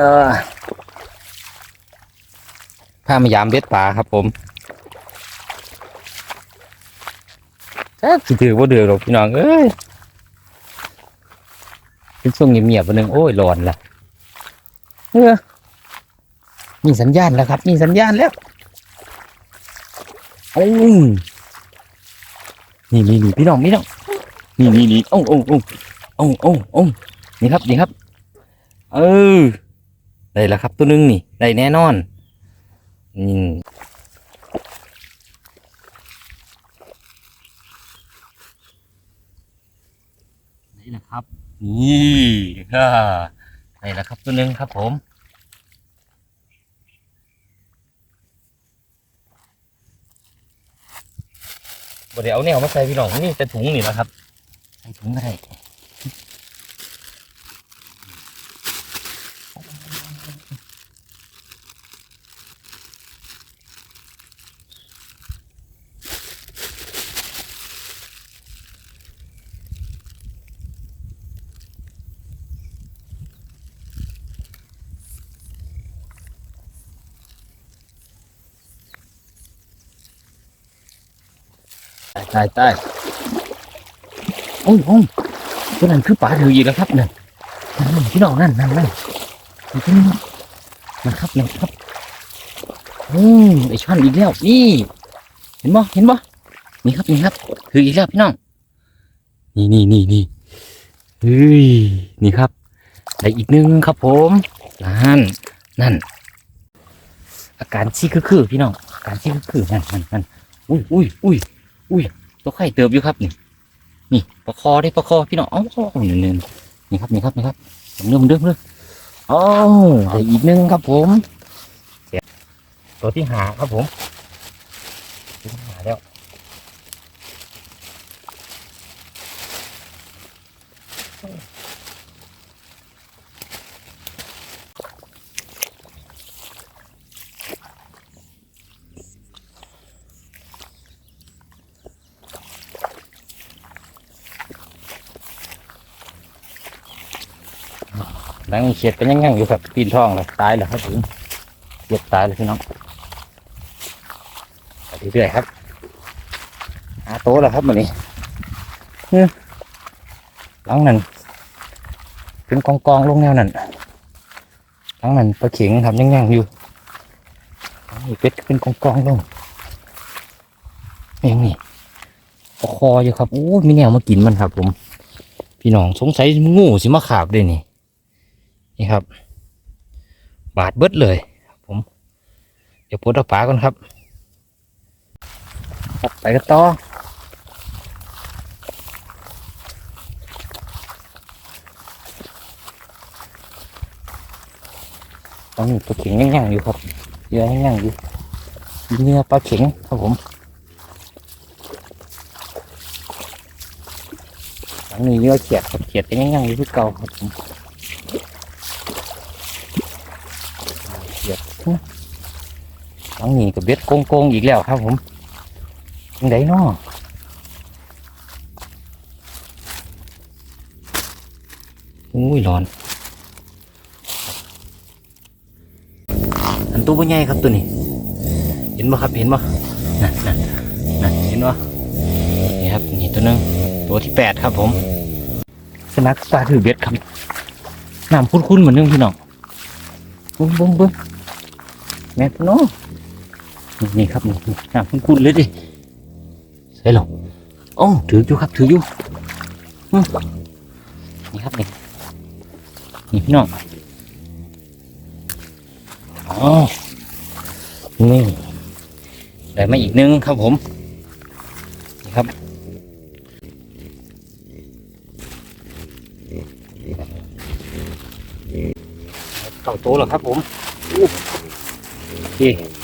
ออพามายามเบ็ดปลาครับผมแท้สิถือว่าเดือดหรอกพี่น้องเอ้ยเป็นช่วงเงียบๆวันหนึ่งโอ้ยร้อนละเออมีสัญญาณแล้วครับ มีสัญญาณแล้วโอ้ยนี่นี่นี่พี่น้องพี่น้องนี่นี่นี่โอ้โอ้โอ้โอ้โอ้โอ้นี่ครับนี่ครับ เออ ได้แล้วครับตัวนึงนี่ได้แน่นอนนี่ได้แล้วครับ นี่ฮ่าได้แล้วครับตัวหนึงครับผมบ่ได้เอาแนวมาใส่พี่น้องนี่แต่ถุงนี่แหละครับใส่ถุงก็ได้ ตายตายโอ้ยโอ้ยตัวนั้นคือป่าถืออีกแล้วครับเนี่ยพี่น้องนั่นนั่นนั่น นี่พี่น้องนะครับนี่ครับอืมไอช่อนอีกแล้วนี่ เห็นบ่เห็นบ่นี่ครับนี่ครับถืออีกแล้วพี่น้อง นี่นี่นี่นี่เฮ้ยนี่ครับได้อีกหนึ่งครับผมนั่นนั่น อาการซี่คือพี่น้องอาการซี่คือนั่นนั่นนั่นอุ้ยอุ้ยอุ้ยอุ้ยตัวไข่เติบอยู่ครับนี่นี่ประคอได้ประคอพี่น้องเอ้าหนึ่งหนึ่งนี่ครับนี่ครับนี่ครับเริ่มเริ่มเริ่ม อ๋อได้อีกหนึ่งครับผม ตัวที่หาครับผมหาแล้ว แบงเขียดเป็นยังไงอยู่ครับปีนท้องเลยตายแล้วครับผมเขียดตายเลยพี่น้องไปเรื่อยๆครับหาโต๊ะแล้วครับวันนี้เฮ้ยหลังนั้นเป็นกองกองลงแนวนั้นหลังนั้นปลาเข็งครับยังยังอยู่นี่เป็ดเป็นกองกองลงนี่นี่คออยู่ครับโอ้มีแนวมากินมันครับ ผม พี่น้องสงสัยงูสิมาขาบด้วยนี่ นี่ครับ บาดเบิดเลยผม เดี๋ยวปลดเอาปาก่อนครับครับไปกันต่อตอนนี้ปลาเข็งยังยังอยู่ครับเยอะยังอยู่เนื้อปลาเข็งครับผมอันนี้เนื้อเขียดครับเขียดยังยังอยู่ที่เก่าครับผม เดี๋ยว หลังนี้กับเบ็ดโกงๆอีกแล้วครับผมยังไงเนาะอุ้ยร้อน อันตัวใหญ่ครับตัวนี้ เห็นบ่ครับ เห็นบ่นั่นนั่นนั่นเห็นบ่นี่ครับ นี่ตัวหนึง ตัวที่แปดครับผม สนักปลาถือเบ็ดครับน้ำคุ้นๆเหมือนนึงพี่น้องบุ้มบุ้มบุ้ม แม่พี่น้องนี่ครับนี่น้ำคุ้นๆเลยดิใส่หรอโอ้ถืออยู่ครับถืออยู่นี่ครับนี่นี่พี่น้องอ๋อนี่ได้มาอีกนึงครับผมนี่ครับเต่าโตแล้วครับผม อู้โอเค